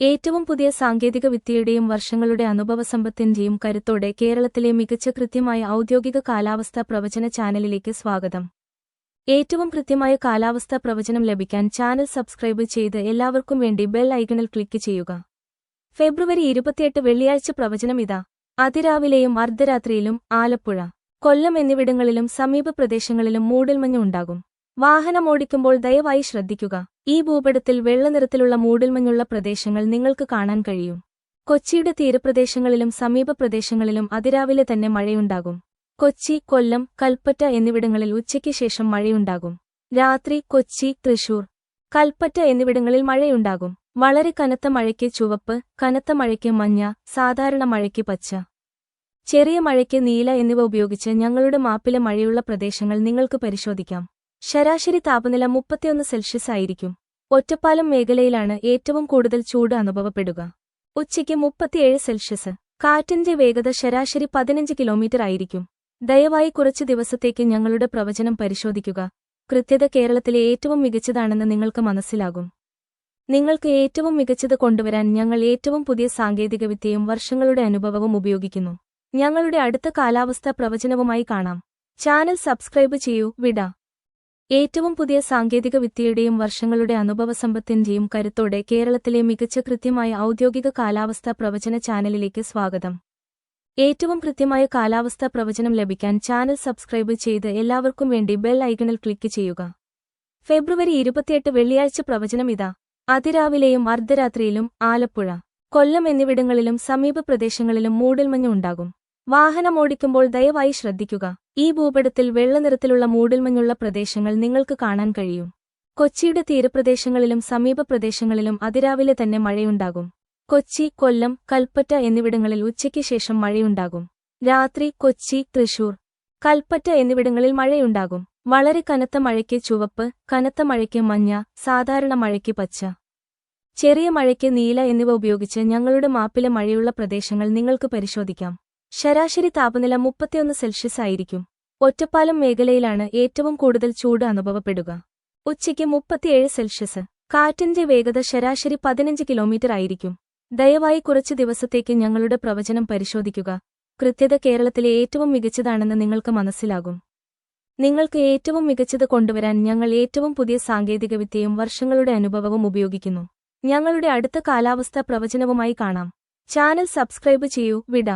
ഏറ്റവും പുതിയ സാങ്കേതിക വിദ്യയുടെയും വർഷങ്ങളുടെ അനുഭവസമ്പത്തിന്റെയും കരുത്തോടെ കേരളത്തിലെ മികച്ച കൃത്യമായ ഔദ്യോഗിക കാലാവസ്ഥാ പ്രവചന ചാനലിലേക്ക് സ്വാഗതം. ഏറ്റവും കൃത്യമായ കാലാവസ്ഥാ പ്രവചനം ലഭിക്കാൻ ചാനൽ സബ്സ്ക്രൈബ് ചെയ്ത് എല്ലാവർക്കും വേണ്ടി ബെൽ ഐക്കണിൽ ക്ലിക്ക് ചെയ്യുക. ഫെബ്രുവരി ഇരുപത്തിയെട്ട് വെള്ളിയാഴ്ച പ്രവചനം ഇതാ. അതിരാവിലെയും അർദ്ധരാത്രിയിലും ആലപ്പുഴ കൊല്ലം എന്നിവിടങ്ങളിലും സമീപ പ്രദേശങ്ങളിലും മൂടൽമഞ്ഞ് ഉണ്ടാകും. വാഹനമോടിക്കുമ്പോൾ ദയവായി ശ്രദ്ധിക്കുക. ഈ ഭൂപടത്തിൽ വെള്ളനിറത്തിലുള്ള മൂടിൽമഞ്ഞുള്ള പ്രദേശങ്ങൾ നിങ്ങൾക്ക് കാണാൻ കഴിയും. കൊച്ചിയുടെ തീരപ്രദേശങ്ങളിലും സമീപ പ്രദേശങ്ങളിലും അതിരാവിലെ തന്നെ മഴയുണ്ടാകും. കൊച്ചി കൊല്ലം കൽപ്പറ്റ എന്നിവിടങ്ങളിൽ ഉച്ചയ്ക്ക് ശേഷം മഴയുണ്ടാകും. രാത്രി കൊച്ചി തൃശൂർ കൽപ്പറ്റ എന്നിവിടങ്ങളിൽ മഴയുണ്ടാകും. വളരെ കനത്ത മഴയ്ക്ക് ചുവപ്പ് കനത്ത മഴയ്ക്ക് മഞ്ഞ സാധാരണ മഴയ്ക്ക് പച്ച. ചെറിയ മഴയ്ക്ക് നീല എന്നിവ ഉപയോഗിച്ച് ഞങ്ങളുടെ മാപ്പിലെ മഴയുള്ള പ്രദേശങ്ങൾ നിങ്ങൾക്ക് പരിശോധിക്കാം. ശരാശരി താപനില മുപ്പത്തിയൊന്ന് സെൽഷ്യസ് ആയിരിക്കും. ഒറ്റപ്പാലം മേഖലയിലാണ് ഏറ്റവും കൂടുതൽ ചൂട് അനുഭവപ്പെടുക. ഉച്ചയ്ക്ക് മുപ്പത്തിയേഴ് സെൽഷ്യസ്. കാറ്റിന്റെ വേഗത ശരാശരി പതിനഞ്ച് കിലോമീറ്റർ ആയിരിക്കും. ദയവായി കുറച്ചു ദിവസത്തേക്ക് ഞങ്ങളുടെ പ്രവചനം പരിശോധിക്കുക. കൃത്യത കേരളത്തിലെ ഏറ്റവും മികച്ചതാണെന്ന് നിങ്ങൾക്ക് മനസ്സിലാകും. നിങ്ങൾക്ക് ഏറ്റവും മികച്ചത് കൊണ്ടുവരാൻ ഞങ്ങൾ ഏറ്റവും പുതിയ സാങ്കേതികവിദ്യയും വർഷങ്ങളുടെ അനുഭവവും ഉപയോഗിക്കുന്നു. ഞങ്ങളുടെ അടുത്ത കാലാവസ്ഥാ പ്രവചനവുമായി കാണാം. ചാനൽ സബ്സ്ക്രൈബ് ചെയ്യൂ. വിട. ഏറ്റവും പുതിയ സാങ്കേതിക വിദ്യയുടെയും വർഷങ്ങളുടെ അനുഭവസമ്പത്തിന്റെയും കരുത്തോടെ കേരളത്തിലെ മികച്ച കൃത്യമായ ഔദ്യോഗിക കാലാവസ്ഥാ പ്രവചന ചാനലിലേക്ക് സ്വാഗതം. ഏറ്റവും കൃത്യമായ കാലാവസ്ഥാ പ്രവചനം ലഭിക്കാൻ ചാനൽ സബ്സ്ക്രൈബ് ചെയ്ത് എല്ലാവർക്കും വേണ്ടി ബെൽ ഐക്കണിൽ ക്ലിക്ക് ചെയ്യുക. ഫെബ്രുവരി ഇരുപത്തിയെട്ട് വെള്ളിയാഴ്ച പ്രവചനം ഇതാ. അതിരാവിലെയും അർദ്ധരാത്രിയിലും ആലപ്പുഴ കൊല്ലം എന്നിവിടങ്ങളിലും സമീപ പ്രദേശങ്ങളിലും മൂടൽമഞ്ഞ് ഉണ്ടാകും. വാഹനമോടിക്കുമ്പോൾ ദയവായി ശ്രദ്ധിക്കുക. ഈ ഭൂപടത്തിൽ വെള്ളനിറത്തിലുള്ള മൂടിൽമഞ്ഞുള്ള പ്രദേശങ്ങൾ നിങ്ങൾക്ക് കാണാൻ കഴിയും. കൊച്ചിയുടെ തീരപ്രദേശങ്ങളിലും സമീപ പ്രദേശങ്ങളിലും അതിരാവിലെ തന്നെ മഴയുണ്ടാകും. കൊച്ചി കൊല്ലം കൽപ്പറ്റ എന്നിവിടങ്ങളിൽ ഉച്ചയ്ക്ക് ശേഷം മഴയുണ്ടാകും. രാത്രി കൊച്ചി തൃശൂർ കൽപ്പറ്റ എന്നിവിടങ്ങളിൽ മഴയുണ്ടാകും. വളരെ കനത്ത മഴയ്ക്ക് ചുവപ്പ് കനത്ത മഴയ്ക്ക് മഞ്ഞ സാധാരണ മഴയ്ക്ക് പച്ച. ചെറിയ മഴയ്ക്ക് നീല എന്നിവ ഉപയോഗിച്ച് ഞങ്ങളുടെ മാപ്പിലെ മഴയുള്ള പ്രദേശങ്ങൾ നിങ്ങൾക്ക് പരിശോധിക്കാം. ശരാശരി താപനില മുപ്പത്തിയൊന്ന് സെൽഷ്യസ് ആയിരിക്കും. ഒറ്റപ്പാലം മേഖലയിലാണ് ഏറ്റവും കൂടുതൽ ചൂട് അനുഭവപ്പെടുക. ഉച്ചയ്ക്ക് മുപ്പത്തിയേഴ് സെൽഷ്യസ്. കാറ്റിന്റെ വേഗത ശരാശരി പതിനഞ്ച് കിലോമീറ്റർ ആയിരിക്കും. ദയവായി കുറച്ചു ദിവസത്തേക്ക് ഞങ്ങളുടെ പ്രവചനം പരിശോധിക്കുക. കൃത്യത കേരളത്തിലെ ഏറ്റവും മികച്ചതാണെന്ന് നിങ്ങൾക്ക് മനസ്സിലാകും. നിങ്ങൾക്ക് ഏറ്റവും മികച്ചത് കൊണ്ടുവരാൻ ഞങ്ങൾ ഏറ്റവും പുതിയ സാങ്കേതികവിദ്യയും വർഷങ്ങളുടെ അനുഭവവും ഉപയോഗിക്കുന്നു. ഞങ്ങളുടെ അടുത്ത കാലാവസ്ഥാ പ്രവചനവുമായി കാണാം. ചാനൽ സബ്സ്ക്രൈബ് ചെയ്യൂ. വിട.